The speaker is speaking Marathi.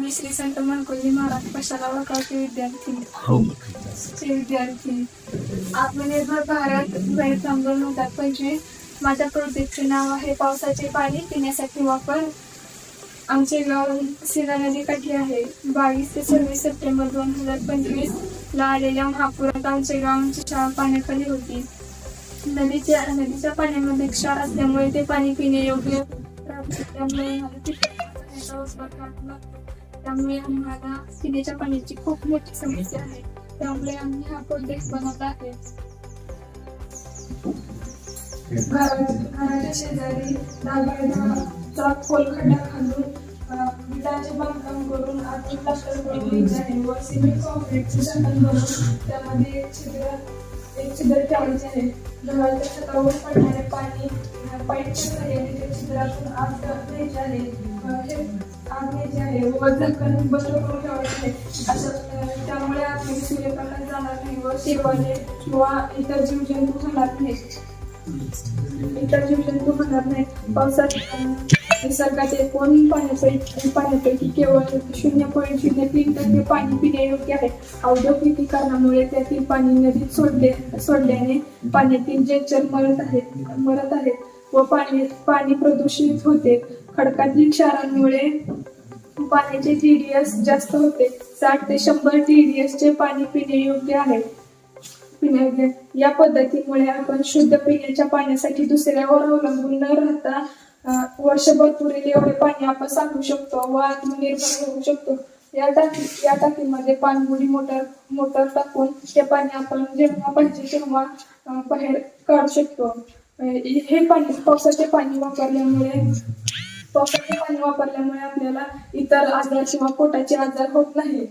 मी श्री संत मनकोली महाराज कशाला वर्गाचे विद्यार्थी? चे विद्यार्थी आत्मनिर्भर भारत बाहेर दोन हजार पंचवीस माझ्या प्रोजेक्टचे नाव आहे पावसाचे पाणी पिण्यासाठी वापर. आमचे गाव सिरा नदीकाठी आहे. बावीस ते सव्वीस सप्टेंबर दोन हजार पंचवीस ला आलेल्या महापुरात आमचे गाव आमची शाळा पाण्याखाली होती. नदीच्या नदीच्या पाण्यामध्ये क्षार असल्यामुळे ते पाणी पिण्यायोग्य राहते. त्यामुळे त्यामुळे आम्हाला पिण्याच्या पाण्याची खूप मोठी समस्या आहे. त्यामुळे आम्ही हा प्रोजेक्ट बनवला आहे. घराच्या शेजारी दहा खोल खड्डा खालून अं, बांधकाम करून आतून प्लास्टर करून घ्यायचे आहे. व सिमेंट कॉन्क्रीटचे जंगल करून त्यामध्ये एक छिद्र एक छिद्र ठेवायचे आहे. घराच्या छतावर पडणारे पाणी पाईपच्या सहाय्याने त्या छिद्रातून आत घ्यायचे आहे. हे घ्यायचे आहे व झाकण बंद करून असं त्यामुळे आतमध्ये सूर्यप्रकाश जाणार नाही व शिरवाने किंवा इतर जीवजंतू होणार नाहीत इतर जीवजंतू होणार नाही. पावसात अं, निसर्गात एकूण पाण्यापैकी पाण्यापैकी केवळ शून्य पॉईंट शून्य तीन टक्के पाणी पिण्यायोग्य आहे. औद्योगिकीकरणामुळे त्यातील पाणी नदीत सोडले सोडल्याने पाण्यातील जलचर मरत आहेत मरत आहेत व पाणी पाणी प्रदूषित होते. खडकातील क्षारांमुळे पाण्याचे टीडीएस जास्त होते. साठ ते शंभर टीडीएस चे पाणी पिण्यायोग्य आहे. पिण्यायोग्य या पद्धतीमुळे आपण शुद्ध पिण्याच्या पाण्यासाठी दुसऱ्यावर अवलंबून न राहता वर्षभर पुरेल एवढे पाणी आपण सांगू शकतो व आत्मनिर्भर होऊ शकतो. या टाकी या टाकीमध्ये पाणबुडी मोटर मोटर टाकून ते पाणी आपण जेव्हा पाहिजे तेव्हा बाहेर काढू शकतो. हे पाणी पावसाचे पाणी वापरल्यामुळे पावसाचे पाणी वापरल्यामुळे आपल्याला इतर आजार किंवा पोटाचे आजार होत नाही